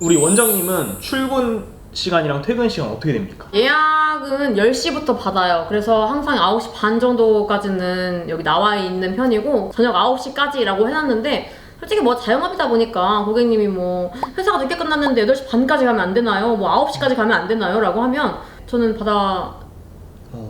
우리 원장님은 출근 시간이랑 퇴근 시간 어떻게 됩니까? 예약은 10시부터 받아요. 그래서 항상 9시 반 정도까지는 여기 나와 있는 편이고 저녁 9시까지라고 해놨는데 솔직히 뭐 자영업이다 보니까 고객님이 뭐 회사가 늦게 끝났는데 8시 반까지 가면 안 되나요? 뭐 9시까지 가면 안 되나요? 라고 하면 저는 받아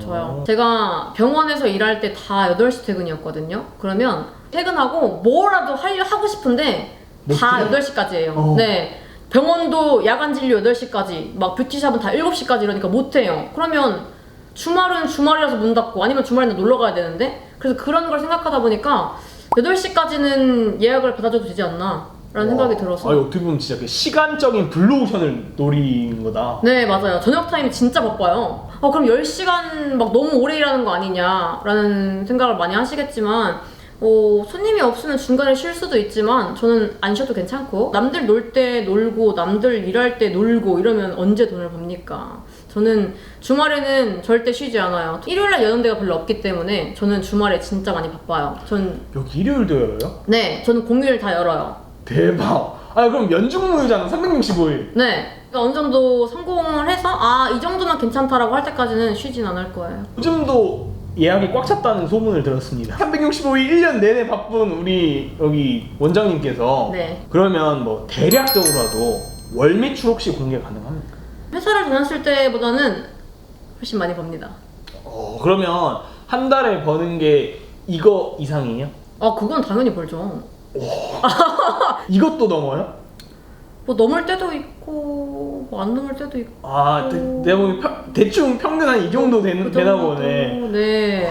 줘요. 제가 병원에서 일할 때 다 8시 퇴근이었거든요. 그러면 퇴근하고 뭐라도 하려 하고 싶은데 다못 해? 8시까지예요. 어. 네. 병원도 야간 진료 8시까지, 막 뷰티샵은 다 7시까지 이러니까 못 해요. 그러면 주말은 주말이라서 문 닫고 아니면 주말에는 놀러 가야 되는데? 그래서 그런 걸 생각하다 보니까 8시까지는 예약을 받아줘도 되지 않나? 라는 생각이 들어서. 아니 어떻게 보면 진짜 그 시간적인 블루오션을 노린 거다. 네 맞아요. 저녁 타임이 진짜 바빠요. 어 그럼 10시간 막 너무 오래 일하는 거 아니냐 라는 생각을 많이 하시겠지만 어, 손님이 없으면 중간에 쉴 수도 있지만 저는 안 쉬어도 괜찮고 남들 놀 때 놀고 남들 일할 때 놀고 이러면 언제 돈을 법니까 저는 주말에는 절대 쉬지 않아요 일요일날 여는 데가 별로 없기 때문에 저는 주말에 진짜 많이 바빠요 전 여기 일요일도 열어요? 네, 저는 공휴일 다 열어요 대박. 아 그럼 연중무휴잖아 365일. 네 그러니까 어느 정도 성공을 해서 아 이 정도면 괜찮다라고 할 때까지는 쉬진 않을 거예요 요즘도 예약이 꽉 찼다는 소문을 들었습니다. 365일 1년 내내 바쁜 우리 여기 원장님께서 네. 그러면 뭐 대략적으로라도 월 매출 혹시 공개 가능합니까? 회사를 다녔을 때보다는 훨씬 많이 법니다. 어 그러면 한 달에 버는 게 이거 이상이에요? 아, 그건 당연히 벌죠. 이것도 넘어요? 뭐 넘을 때도 있고, 뭐 안 넘을 때도 있고. 아 대, 내가 보기 평- 대충 평균 한 이 정도 되는, 그 되나 정도, 보네. 네.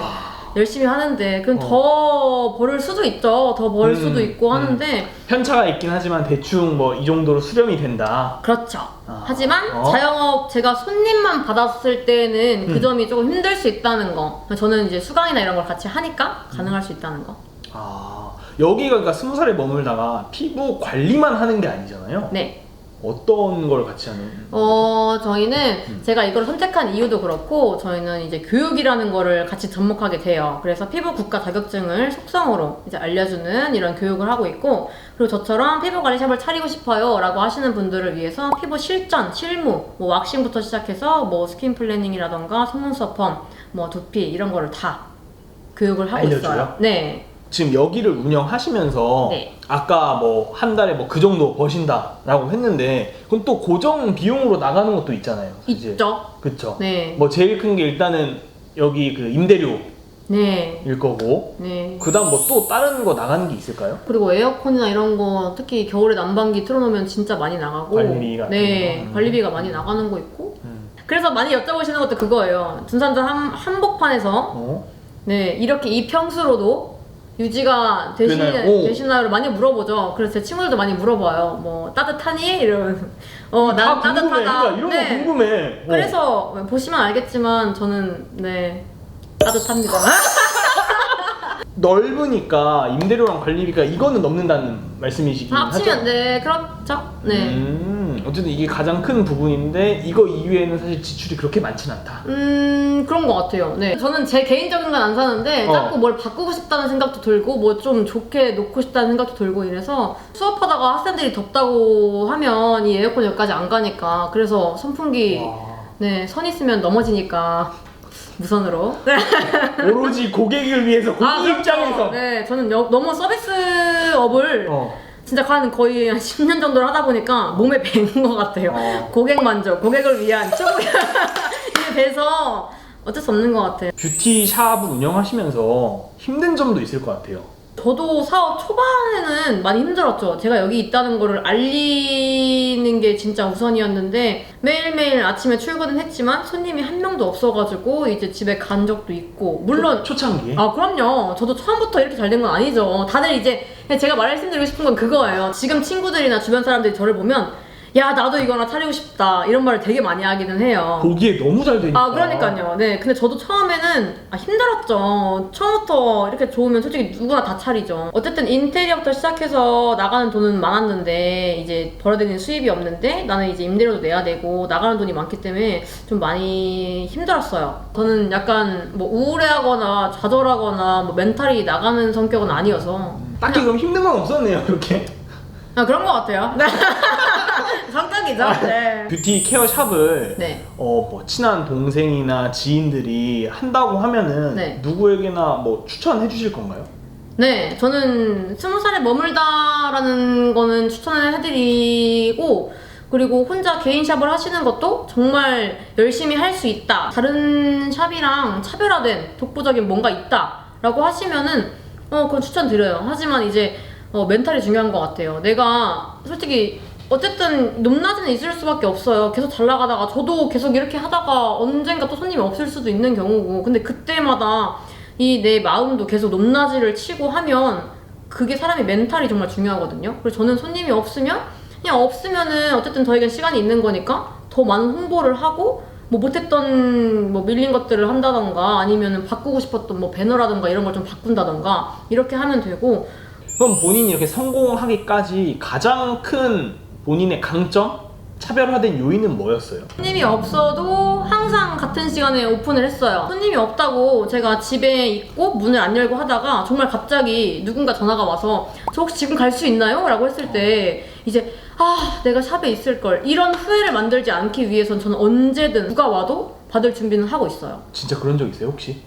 열심히 하는데, 그럼 어. 더 벌을 수도 있죠. 더 벌 음, 수도 있고 음. 하는데, 편차가 있긴 하지만 대충 뭐 이 정도로 수렴이 된다. 그렇죠. 아. 하지만 어? 자영업 제가 손님만 받았을 때는 그 음. 점이 조금 힘들 수 있다는 거. 저는 이제 수강이나 이런 걸 같이 하니까 가능할 수 있다는 거. 아 여기가 그러니까 스무 살에 머물다가 피부 관리만 하는 게 아니잖아요. 네. 어떤 걸 같이 하는? 어, 저희는 음. 제가 이걸 선택한 이유도 그렇고, 저희는 이제 교육이라는 거를 같이 접목하게 돼요. 그래서 피부 국가 자격증을 속성으로 이제 알려주는 이런 교육을 하고 있고, 그리고 저처럼 피부 관리샵을 차리고 싶어요 라고 하시는 분들을 위해서 피부 실전, 실무, 뭐 왁싱부터 시작해서 뭐 스킨 플래닝이라던가 속눈썹 펌, 뭐 두피 이런 거를 다 교육을 하고 알려줘요? 있어요. 네. 지금 여기를 운영하시면서 네. 아까 뭐 한 달에 뭐 그 정도 버신다라고 했는데 그건 또 고정 비용으로 나가는 것도 있잖아요. 사실. 있죠. 그쵸. 네. 뭐 제일 큰 게 일단은 여기 그 임대료일 네. 거고 네. 그다음 뭐 또 다른 거 나가는 게 있을까요? 그리고 에어컨이나 이런 거 특히 겨울에 난방기 틀어놓으면 진짜 많이 나가고 관리비 같은 네 거. 음. 관리비가 많이 나가는 거 있고 음. 그래서 많이 여쭤보시는 것도 그거예요 둔산전 한, 한복판에서 어? 네 이렇게 이 평수로도 유지가 되시, 되나요? 오. 되시나요를 많이 물어보죠 그래서 제 친구들도 많이 물어봐요 뭐 따뜻하니? 이러면 어난 다 궁금해. 따뜻하다 그러니까 이런 네. 거 궁금해. 어. 그래서 보시면 알겠지만 저는 네 따뜻합니다 넓으니까 임대료랑 관리비가 이거는 넘는다는 말씀이시긴 다 하죠. 합치면 네 그렇죠 네 음, 어쨌든 이게 가장 큰 부분인데 이거 이외에는 사실 지출이 그렇게 많진 않다. 음 그런 것 같아요. 네, 저는 제 개인적인 건 안 사는데 어. 자꾸 뭘 바꾸고 싶다는 생각도 들고 뭐 좀 좋게 놓고 싶다는 생각도 들고 이래서 수업하다가 학생들이 덥다고 하면 이 에어컨 여기까지 안 가니까 그래서 선풍기 와. 네 선 있으면 넘어지니까 무선으로. 네. 오로지 고객을 위해서 고객 아. 입장에서. 네, 저는 여- 너무 서비스업을 어. 진짜 한 거의 한 10년 정도를 하다 보니까 몸에 밴것 같아요. 어. 고객 만족, 고객을 위한 초보이 돼서 어쩔 수 없는 것 같아요. 뷰티 샵을 운영하시면서 힘든 점도 있을 것 같아요. 저도 사업 초반에는 많이 힘들었죠. 제가 여기 있다는 거를 알리는 게 진짜 우선이었는데 매일매일 아침에 출근은 했지만 손님이 한 명도 없어가지고 이제 집에 간 적도 있고 물론 초, 창기 아 그럼요. 저도 처음부터 이렇게 잘 된 건 아니죠. 다들 이제 제가 말씀드리고 싶은 건 그거예요. 지금 친구들이나 주변 사람들이 저를 보면 야 나도 이거나 차리고 싶다 이런 말을 되게 많이 하기는 해요. 보기에 너무 잘 되니까. 아 그러니까요. 네, 근데 저도 처음에는 아, 힘들었죠. 처음부터 이렇게 좋으면 솔직히 누구나 다 차리죠. 어쨌든 인테리어부터 시작해서 나가는 돈은 많았는데 이제 벌어들이는 수입이 없는데 나는 이제 임대료도 내야 되고 나가는 돈이 많기 때문에 좀 많이 힘들었어요. 저는 약간 뭐 우울해하거나 좌절하거나 뭐 멘탈이 나가는 성격은 아니어서 딱히 그럼 힘든 건 없었네요, 그렇게. 아 그런 것 같아요. 네. 성격이 얘기죠. 네. 뷰티 케어 샵을 네. 어, 뭐 친한 동생이나 지인들이 한다고 하면은 네. 누구에게나 뭐 추천해 주실 건가요? 네, 저는 스무 살에 머물다라는 거는 추천을 해드리고, 그리고 혼자 개인 샵을 하시는 것도 정말 열심히 할 수 있다. 다른 샵이랑 차별화된 독보적인 뭔가 있다라고 하시면은, 어, 그건 추천드려요. 하지만 이제, 어, 멘탈이 중요한 것 같아요. 내가 솔직히, 어쨌든 높낮이는 있을 수밖에 없어요. 계속 잘 나가다가 저도 계속 이렇게 하다가 언젠가 또 손님이 없을 수도 있는 경우고 근데 그때마다 이 내 마음도 계속 높낮이를 치고 하면 그게 사람의 멘탈이 정말 중요하거든요. 그래서 저는 손님이 없으면 그냥 없으면은 어쨌든 저에겐 시간이 있는 거니까 더 많은 홍보를 하고 뭐 못했던 뭐 밀린 것들을 한다던가 아니면은 바꾸고 싶었던 뭐 배너라던가 이런 걸 좀 바꾼다던가 이렇게 하면 되고 그럼 본인이 이렇게 성공하기까지 가장 큰 본인의 강점, 차별화된 요인은 뭐였어요? 손님이 없어도 항상 같은 시간에 오픈을 했어요. 손님이 없다고 제가 집에 있고 문을 안 열고 하다가 정말 갑자기 누군가 전화가 와서 저 혹시 지금 갈 수 있나요? 라고 했을 때 이제 아 내가 샵에 있을 걸 이런 후회를 만들지 않기 위해선 저는 언제든 누가 와도 받을 준비는 하고 있어요. 진짜 그런 적 있어요 혹시?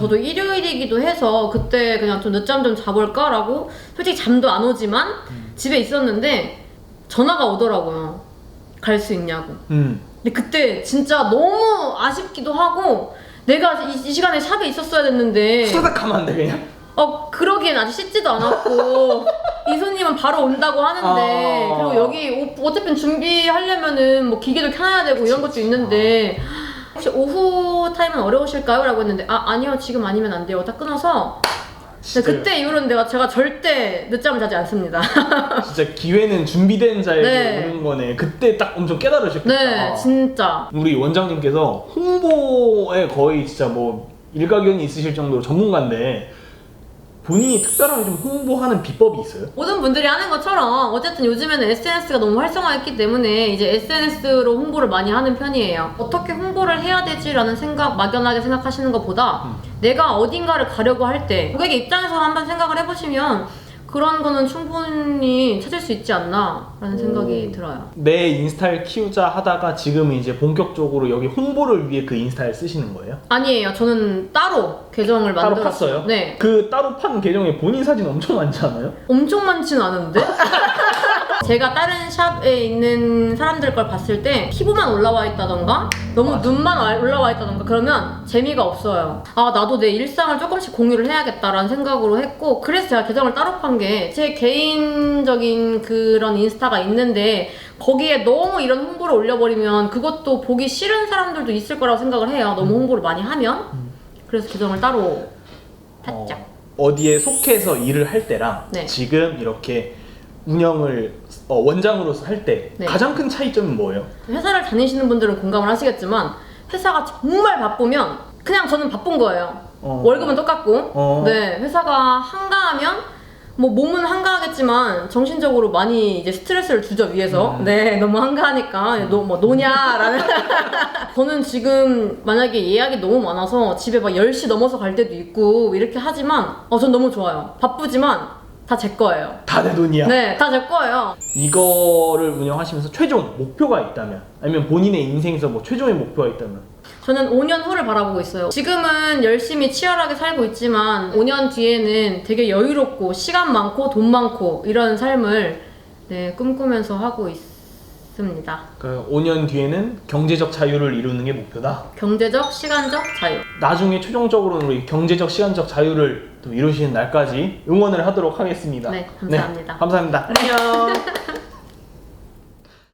저도 일요일이기도 해서 그때 그냥 좀 늦잠 좀 자볼까라고 솔직히 잠도 안 오지만 집에 있었는데 전화가 오더라고요. 갈 수 있냐고. 음. 근데 그때 진짜 너무 아쉽기도 하고 내가 이, 이 시간에 샵에 있었어야 됐는데 수다닥 하면 안 돼 그냥? 어 그러기엔 아직 씻지도 않았고 이 손님은 바로 온다고 하는데 아. 그리고 여기 오- 어차피 준비하려면은 뭐 기계도 켜놔야 되고 이런 것도 있는데 혹시 오후 타임은 어려우실까요? 라고 했는데 아 아니요 지금 아니면 안 돼요 다 끊어서 진짜, 그때 이후로는 내가 제가 절대 늦잠을 자지 않습니다 진짜 기회는 준비된 자에게 네. 오는 거네. 그때 딱 엄청 깨달으셨겠다. 네 진짜 우리 원장님께서 홍보에 거의 진짜 뭐 일가견이 있으실 정도로 전문가인데 본인이 특별하게 좀 홍보하는 비법이 있어요? 모든 분들이 하는 것처럼 어쨌든 요즘에는 SNS가 너무 활성화했기 때문에 이제 SNS로 홍보를 많이 하는 편이에요. 어떻게 홍보를 해야 되지라는 생각 막연하게 생각하시는 것보다 음. 내가 어딘가를 가려고 할 때 고객의 입장에서 한번 생각을 해보시면 그런 거는 충분히 찾을 수 있지 않나라는 생각이 들어요. 내 인스타를 키우자 하다가 지금 이제 본격적으로 여기 홍보를 위해 그 인스타를 쓰시는 거예요? 아니에요. 저는 따로 계정을 따로 만들었어요. 팠어요? 네. 그 따로 판 계정에 본인 사진 엄청 많지 않아요? 엄청 많지는 않은데? 제가 다른 샵에 있는 사람들 걸 봤을 때 피부만 올라와 있다던가 너무. 눈만 와- 올라와 있다던가 그러면 재미가 없어요. 아 나도 내 일상을 조금씩 공유를 해야겠다라는 생각으로 했고 그래서 제가 계정을 따로 판 게 제 개인적인 그런 인스타가 있는데 거기에 너무 이런 홍보를 올려버리면 그것도 보기 싫은 사람들도 있을 거라고 생각을 해요. 너무 홍보를 많이 하면 그래서 계정을 따로 탔죠. 어, 디에 속해서 일을 할 때랑 네. 지금 이렇게 운영을 어, 원장으로서 할 때 네. 가장 큰 차이점은 뭐예요? 회사를 다니시는 분들은 공감을 하시겠지만 회사가 정말 바쁘면 그냥 저는 바쁜 거예요. 어. 월급은 똑같고 어. 네 회사가 한가하면 뭐 몸은 한가하겠지만 정신적으로 많이 이제 스트레스를 주죠 위에서 음. 네 너무 한가하니까 너뭐 노냐라는 저는 지금 만약에 예약이 너무 많아서 집에 막 10시 넘어서 갈 때도 있고 이렇게 하지만 어 전 너무 좋아요 바쁘지만 다 제 거예요 다 내 돈이야. 네 다 제 거예요 이거를 운영하시면서 최종 목표가 있다면 아니면 본인의 인생에서 뭐 최종의 목표가 있다면 저는 5년 후를 바라보고 있어요. 지금은 열심히 치열하게 살고 있지만 5년 뒤에는 되게 여유롭고 시간 많고 돈 많고 이런 삶을 네, 꿈꾸면서 하고 있 습니다. 그 5년 뒤에는 경제적 자유를 이루는 게 목표다. 경제적, 시간적 자유. 나중에 최종적으로는 우리 경제적 시간적 자유를 또 이루시는 날까지 응원을 하도록 하겠습니다. 네, 감사합니다. 감사합니다. 안녕.